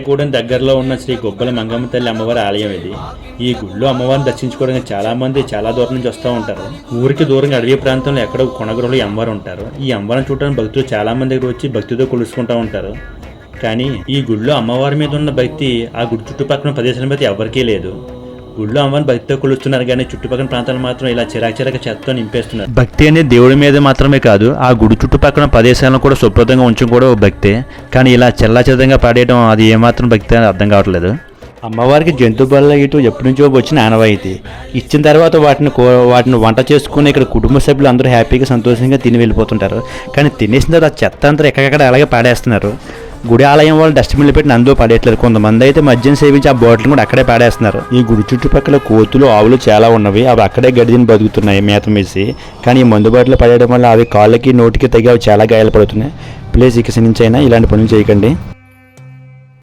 కూడా దగ్గరలో ఉన్న శ్రీ గొబ్బల మంగమ్మ తల్లి అమ్మవారి ఆలయం ఇది. ఈ గుళ్ళో అమ్మవారిని దర్శించుకోవడానికి చాలా మంది చాలా దూరం నుంచి వస్తూ ఉంటారు. ఊరికి దూరంగా అడవి ప్రాంతంలో ఎక్కడో కొనగృహలో ఈ అమ్మవారు ఉంటారు. ఈ అమ్మవారిని చూడడానికి భక్తులు చాలా మంది దగ్గర వచ్చి భక్తితో కొలుసుకుంటూ ఉంటారు. కానీ ఈ గుళ్ళో అమ్మవారి మీద ఉన్న భక్తి ఆ గుడి చుట్టుపక్కల ప్రదేశాల మీద ఎవరికీ లేదు. గుళ్ళో అమ్మవారిని భక్తితో కొలుస్తున్నారు కానీ చుట్టుపక్కల ప్రాంతాలు మాత్రం ఇలా చిరాకు చిరాక చెత్తతో నింపేస్తున్నారు. భక్తి అనేది దేవుడి మీద మాత్రమే కాదు ఆ గుడి చుట్టుపక్కల ప్రదేశాలను కూడా శుభ్రతంగా ఉంచడం కూడా ఒక భక్తే. కానీ ఇలా చెల్లాచెదరంగా పడేయడం అది ఏమాత్రం భక్తి అని అర్థం కావట్లేదు. అమ్మవారికి జంతు బల్ల ఇటు ఎప్పటి నుంచో వచ్చిన ఆనవాయితీ. ఇచ్చిన తర్వాత వాటిని కో- వాటిని వంట చేసుకుని ఇక్కడ కుటుంబ సభ్యులు అందరూ హ్యాపీగా సంతోషంగా తిని వెళ్ళిపోతుంటారు. కానీ తినేసిన తర్వాత ఆ చెత్త అంతా ఎక్కడెక్కడ అలాగే పాడేస్తున్నారు. గుడి ఆలయం వాళ్ళు డస్ట్బిన్లు పెట్టి అందులో పడేయట్లేదు. కొంతమంది అయితే మద్యం సేవించి ఆ బాటిల్ కూడా అక్కడే పాడేస్తున్నారు. ఈ గుడి చుట్టుపక్కల కోతులు ఆవులు చాలా ఉన్నవి. అవి అక్కడే గడిదిని బతుకుతున్నాయి మేత మేసి. కానీ ఈ మందు బాటిల్ పడేయడం వల్ల అవి కాళ్ళకి నోటికి తగి అవి చాలా గాయాలు పడుతున్నాయి. ప్లీజ్ ఇక నుంచి అయినా ఇలాంటి పనులు చేయకండి.